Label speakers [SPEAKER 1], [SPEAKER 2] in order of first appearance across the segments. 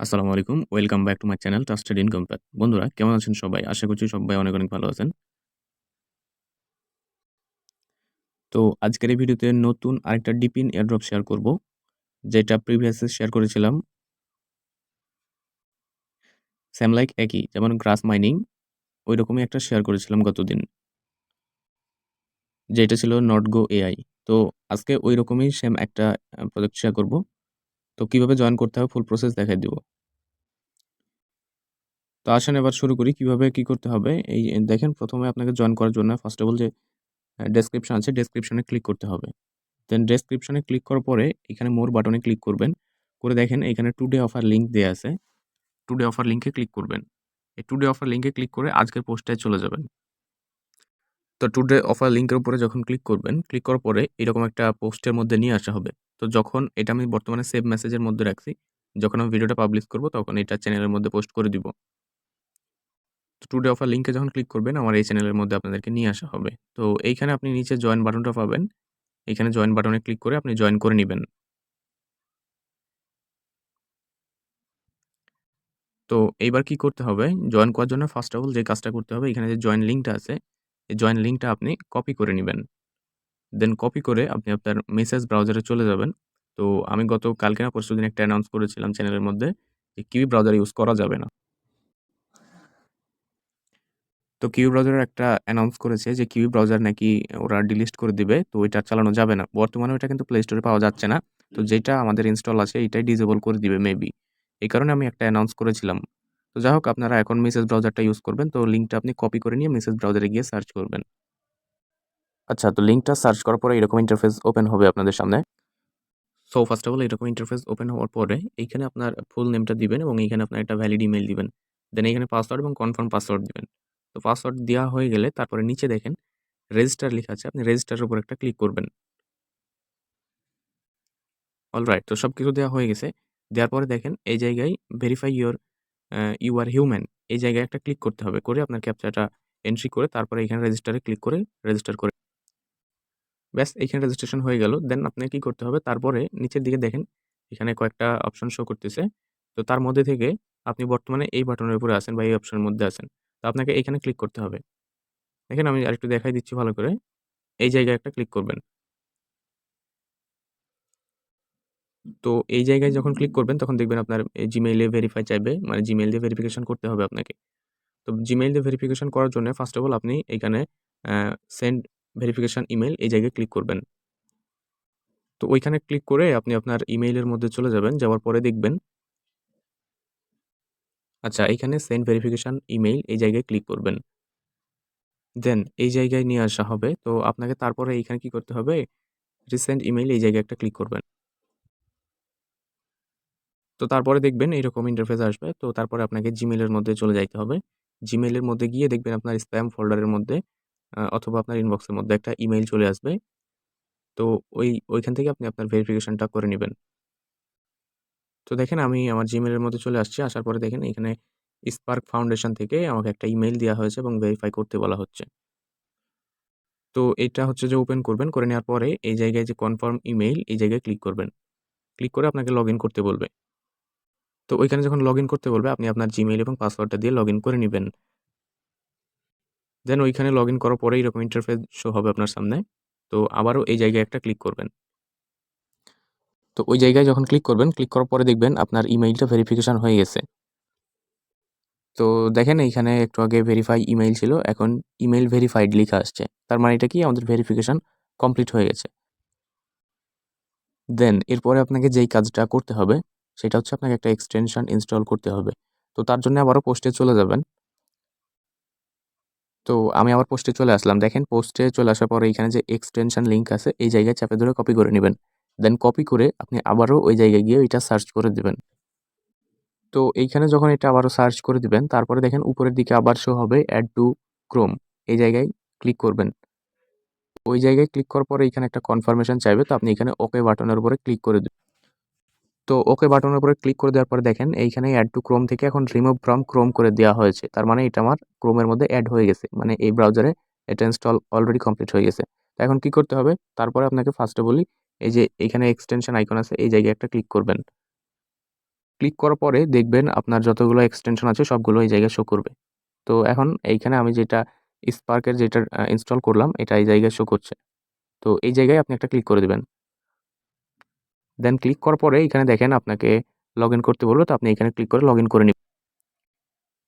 [SPEAKER 1] আসসালামু আলাইকুম। Welcome back to my channel trusted income path. বন্ধুরা কেমন আছেন সবাই? আশা করছি সবাই অনেক, অনেক ভালো আছেন। তো আজকের এই ভিডিওতে নতুন আরেকটা ডিপিন এয়ারড্রপ শেয়ার করব। যেটা প্রিভিয়াসে শেয়ার করেছিলাম। সেম লাইক একই যেমন গ্রাস মাইনিং ঐরকমই একটা শেয়ার করেছিলাম গতদিন। যেটা ছিল নটগো এআই। তো আজকে ওই রকমই সেম একটা প্রজেক্ট শেয়ার করব। তো কীভাবে জয়েন করতে হবে ফুল প্রসেস দেখাই দিব। তো আসেন এবার শুরু করি কীভাবে কি করতে হবে। এই দেখেন প্রথমে আপনাকে জয়েন করার জন্য ফার্স্ট অফ অল যে ডেসক্রিপশন আছে ডেসক্রিপশনে ক্লিক করতে হবে। দেন ডেসক্রিপশনে ক্লিক করার পরে এখানে মোর বাটনে ক্লিক করবেন। করে দেখেন এখানে টুডে অফার লিঙ্ক দেয়া আছে। টুডে অফার লিংকে ক্লিক করবেন। এই টুডে অফার লিংকে ক্লিক করে আজকের পোস্টটায় চলে যাবেন। তো টুডে অফার লিঙ্কের উপরে যখন ক্লিক করবেন, ক্লিক করার পরে এরকম একটা পোস্টের মধ্যে নিয়ে আসা হবে। তো যখন এটা আমি বর্তমানে সেভ মেসেজের মধ্যে রাখছি। যখন আমি ভিডিওটা পাবলিশ করব তখন এটা চ্যানেলের মধ্যে পোস্ট করে দিব। তো টুডে অফার লিংকে যখন ক্লিক করবেন আমার এই চ্যানেলের মধ্যে আপনাদেরকে নিয়ে আসা হবে। তো এইখানে আপনি নিচে জয়েন বাটনটা পাবেন। এখানে জয়েন বাটনে ক্লিক করে আপনি জয়েন করে নেবেন তো এইবার কি করতে হবে? জয়েন করার জন্য ফার্স্ট অফ অল যে কাজটা করতে হবে এখানে যে জয়েন লিঙ্কটা আছে, এই জয়েন লিঙ্কটা আপনি কপি করে নিবেন। দেন কপি করে আপনি আপনার মেসেজ ব্রাউজারে চলে যাবেন। তো আমি গত, কালকে না পরশু দিন একটা অ্যানাউন্স করেছিলাম চ্যানেলের মধ্যে যে কিউই ব্রাউজার ইউজ করা যাবে না। তো কিউ ব্রাউজার একটা অ্যানাউন্স করেছে যে কিউই ব্রাউজার নাকি ওরা ডিলিট করে দিবে। তো ওইটা চালানো যাবে না। বর্তমানে ওইটা কিন্তু প্লে স্টোরে পাওয়া যাচ্ছে না। তো যেটা আমাদের ইনস্টল আছে, এটাই ডিজেবল করে দিবে মেবি। এই কারণে আমি একটা অ্যানাউন্স করেছিলাম। তো যাই হোক, আপনারা এখন মেসেজ ব্রাউজারটা ইউজ করবেন। তো লিঙ্কটা আপনি কপি করে নিয়ে মেসেজ ব্রাউজারে গিয়ে সার্চ করবেন। আচ্ছা তো লিঙ্কটা সার্চ করার পরে এরকম ইন্টারফেস ওপেন হবে আপনাদের সামনে। সো ফার্স্ট অফ অল এরকম ইন্টারফেস ওপেন হওয়ার পরে এইখানে আপনার ফুল নেমটা দিবেন এবং এইখানে আপনার একটা ভ্যালিড ইমেইল দিবেন। দেন এইখানে পাসওয়ার্ড এবং কনফার্ম পাসওয়ার্ড দিবেন। তো পাসওয়ার্ড দেওয়া হয়ে গেলে তারপরে নিচে দেখেন রেজিস্টার লেখা আছে। আপনি রেজিস্টারের উপর একটা ক্লিক করবেন। অলরাইট তো সব কিছু দেওয়া হয়ে গেছে। দেওয়ার পরে দেখেন এই জায়গায় verify your you are human এই জায়গায় একটা ক্লিক করতে হবে। করে আপনার ক্যাপচাটা এন্ট্রি করে তারপরে এখানে রেজিস্টারে ক্লিক করে রেজিস্টার করে ব্যাস, এইখানে রেজিস্ট্রেশন হয়ে গেল। দেন আপনাকে কি করতে হবে তারপরে নিচের দিকে দেখেন, এখানে কয়েকটা অপশন শো করতেছে। তো তার মধ্যে থেকে আপনি বর্তমানে এই বাটনের উপরে আছেন বা এই অপশনের মধ্যে আছেন। তো আপনাকে এইখানে ক্লিক করতে হবে। দেখেন, আমি আরেকটু দেখাই দিচ্ছি ভালো করে। এই জায়গায় একটা ক্লিক করবেন। তো এই জায়গায় যখন ক্লিক করবেন, তখন দেখবেন আপনার Gmail ভেরিফাই চাইবে। মানে জিমেইল দিয়ে ভেরিফিকেশন করতে হবে আপনাকে। তো জিমেইল দিয়ে ভেরিফিকেশন করার জন্য ফার্স্ট অফ অল আপনি এইখানে আ সেন্ড ভেরিফিকেশন ইমেইল এই জায়গায় ক্লিক করবেন। তো ওইখানে ক্লিক করে আপনি আপনার ইমেইলের মধ্যে চলে যাবেন। যাওয়ার পরে দেখবেন আচ্ছা এইখানে সেন্ড ভেরিফিকেশান ইমেইল এই জায়গায় ক্লিক করবেন। দেন এই জায়গায় নিয়ে আসা হবে। তো আপনাকে তারপরে এইখানে কি করতে হবে? রিসেন্ট ইমেইল এই জায়গায় একটা ক্লিক করবেন। তো তারপরে দেখবেন এইরকম ইন্টারফেস আসবে। তো তারপরে আপনাকে এর মধ্যে চলে যাইতে হবে। এর মধ্যে গিয়ে দেখবেন আপনার স্প্যাম ফোল্ডারের মধ্যে অথবা আপনার ইনবক্সের মধ্যে একটা ইমেইল চলে আসবে। তো ওই, ওইখান থেকে আপনি আপনার ভেরিফিকেশনটা করে নেবেন তো দেখেন আমি আমার জিমেলের মধ্যে চলে আসছি। আসার পরে দেখেন এখানে স্পার্ক ফাউন্ডেশন থেকে আমাকে একটা ইমেইল দেওয়া হয়েছে এবং ভেরিফাই করতে বলা হচ্ছে। তো এটা হচ্ছে যে ওপেন করবেন। করে নেওয়ার পরে এই জায়গায় যে কনফার্ম ইমেইল এই জায়গায় ক্লিক করবেন। ক্লিক করে আপনাকে লগইন করতে বলবে। তো ওইখানে যখন লগইন করতে বলবে, আপনি আপনার Gmail এবং পাসওয়ার্ডটা দিয়ে লগইন করে নিবেন। দেন ওইখানে লগ ইন করার পরে এরকম ইন্টারফেস শো হবে আপনার সামনে। তো আবারও এই জায়গায় একটা ক্লিক করবেন। তো ওই জায়গায় যখন ক্লিক করবেন, ক্লিক করার পরে দেখবেন আপনার ইমেইলটা ভেরিফিকেশান হয়ে গেছে। তো দেখেন এইখানে একটু আগে ভেরিফাই ইমেইল ছিল। এখন ইমেইল ভেরিফাইড লিখা আসছে। তার মানে এটা কি আমাদের ভেরিফিকেশন কমপ্লিট হয়ে গেছে। দেন এরপরে আপনাকে যেই কাজটা করতে হবে সেটা হচ্ছে আপনাকে একটা এক্সটেনশন ইনস্টল করতে হবে। তো তার জন্য আবারও পোস্টে চলে যাবেন। তো আমি আবার পোস্টে চলে আসলাম। দেখেন পোস্টে চলে আসার পরে এইখানে যে এক্সটেনশন লিঙ্ক আছে, এই জায়গায় চাপে ধরে কপি করে নেবেন দেন কপি করে আপনি আবারও ওই জায়গায় গিয়ে ওইটা সার্চ করে দেবেন তো এইখানে যখন এটা আবারও সার্চ করে দিবেন, তারপরে দেখেন উপরের দিকে আবার শো হবে অ্যাড টু ক্রোম এই জায়গায় ক্লিক করবেন। ওই জায়গায় ক্লিক করার পরে এইখানে একটা কনফার্মেশন চাইবে, তো আপনি এখানে ওকে বাটনের উপরে ক্লিক করে দিবেন। তো ওকে বাটনের উপরে ক্লিক করে দেওয়ার পরে দেখেন এইখানে অ্যাড টু ক্রোম থেকে এখন রিমুভ ফ্রম ক্রোম করে দেওয়া হয়েছে। তার মানে এটা আমার ক্রোমের মধ্যে অ্যাড হয়ে গেছে। মানে এই ব্রাউজারে এটা ইনস্টল অলরেডি কমপ্লিট হয়ে গেছে। তো এখন কি করতে হবে? তারপরে আপনাকে ফার্স্টে বলি, এই যে এইখানে এক্সটেনশন আইকন আছে, এই জায়গায় একটা ক্লিক করবেন। ক্লিক করার পরে দেখবেন আপনার যতগুলো এক্সটেনশন আছে সবগুলো এই জায়গায় শো করবে তো এখন এইখানে আমি যেটা স্পার্কের যেটা ইনস্টল করলাম, এটা এই জায়গায় শো করছে তো এই জায়গায় আপনি একটা ক্লিক করে দেবেন দেন ক্লিক করার পরে এখানে দেখেন আপনাকে লগ ইন করতে বলব তো আপনি এখানে ক্লিক করে লগ ইন করে নেবেন।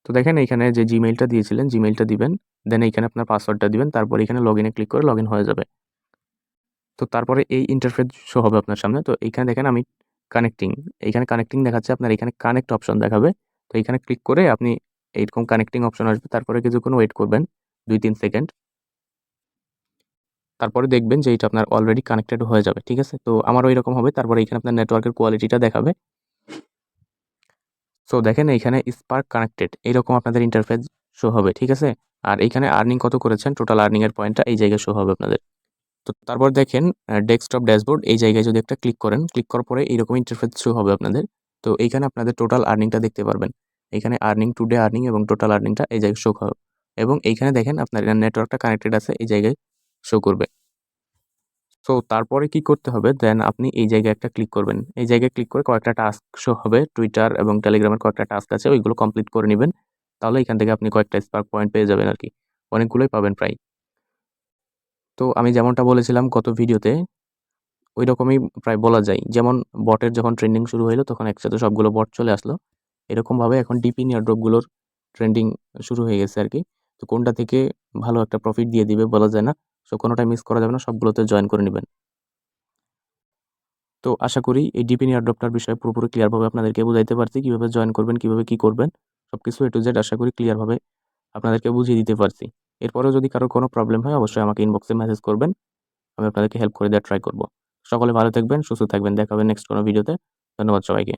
[SPEAKER 1] তো দেখেন এখানে যে জিমেইলটা দিয়েছিলেন জিমেইলটা দিবেন দেন এইখানে আপনার পাসওয়ার্ডটা দিবেন, তারপর এখানে লগ ইনে ক্লিক করে লগ ইন হয়ে যাবে। তো তারপরে এই ইন্টারফেস শো হবে আপনার সামনে, তো এইখানে দেখেন আমি কানেক্টিং এইখানে কানেক্টিং দেখাচ্ছে আপনার, এখানে কানেক্ট অপশন দেখাবে। তো এখানে ক্লিক করে আপনি এইরকম কানেক্টিং অপশন আসবে, তারপরে কিছুক্ষণ ওয়েট করবেন, দুই তিন সেকেন্ড তারপরে দেখবেন যে এটা আপনার অলরেডি কানেক্টেড হয়ে যাবে, ঠিক আছে? তো আমার ওই রকম হবে, তারপরে এখানে আপনার নেটওয়ার্কের কোয়ালিটিটা দেখাবে। সো দেখেন এইখানে স্পার্ক কানেক্টেড এইরকম আপনাদের ইন্টারফেস শো হবে, ঠিক আছে? আর এইখানে আর্নিং কত করেছেন? টোটাল আর্নিং এর পয়েন্টটা এই জায়গায় শো হবে আপনাদের। তো তারপর দেখেন ডেস্কটপ ড্যাশবোর্ড এই জায়গায় যদি একটা ক্লিক করেন ক্লিক করার পরে এইরকম ইন্টারফেস শো হবে আপনাদের। তো এইখানে আপনাদের টোটাল আর্নিংটা দেখতে পারবেন। এখানে আর্নিং টুডে আর্নিং এবং টোটাল আর্নিংটা এই জায়গায় শো হবে। এবং এইখানে দেখেন আপনার নেটওয়ার্কটা কানেক্টেড আছে, এই জায়গায় শো করবে। সো তারপরে কি করতে হবে? দেন আপনি এই জায়গায় একটা ক্লিক করবেন। এই জায়গায় ক্লিক করে কয়েকটা টাস্ক শো হবে। টুইটার এবং টেলিগ্রামের কয়েকটা টাস্ক আছে, ওইগুলো কমপ্লিট করে নেবেন। তাহলে এখান থেকে আপনি কয়েকটা স্পার্ক পয়েন্ট পেয়ে যাবেন আর কি অনেকগুলোই পাবেন প্রায়। তো আমি যেমনটা বলেছিলাম গত ভিডিওতে ওই রকমই প্রায় বলা যায়। যেমন বটের যখন ট্রেন্ডিং শুরু হলো তখন একসাথে সবগুলো বট চলে আসলো। এরকমভাবে এখন ডিপি নিয়ারড্রপগুলোর ট্রেন্ডিং শুরু হয়ে গেছে আর কি তো কোনটা থেকে ভালো একটা প্রফিট দিয়ে দিবে বলা যায় না। সো কোনোটাই মিস করা যাবে না, সবগুলোতে জয়েন করে নেবেন। তো আশা করি এই ডিপি নিয়ারড্রপটার বিষয়ে পুরোপুরি ক্লিয়ারভাবে আপনাদেরকে বুঝাইতে পারছি, কীভাবে জয়েন করবেন, কীভাবে কী করবেন সব কিছু এ টু জেড আশা করি ক্লিয়ারভাবে আপনাদেরকে বুঝিয়ে দিতে পারছি। এরপরেও যদি কারও কোনো প্রবলেম হয়, অবশ্যই আমাকে ইনবক্সে মেসেজ করবেন, আমি আপনাদেরকে হেল্প করে দেওয়ার ট্রাই করব। সকলে ভালো থাকবেন, সুস্থ থাকবেন দেখা হবে নেক্সট কোনো ভিডিওতে ধন্যবাদ সবাইকে।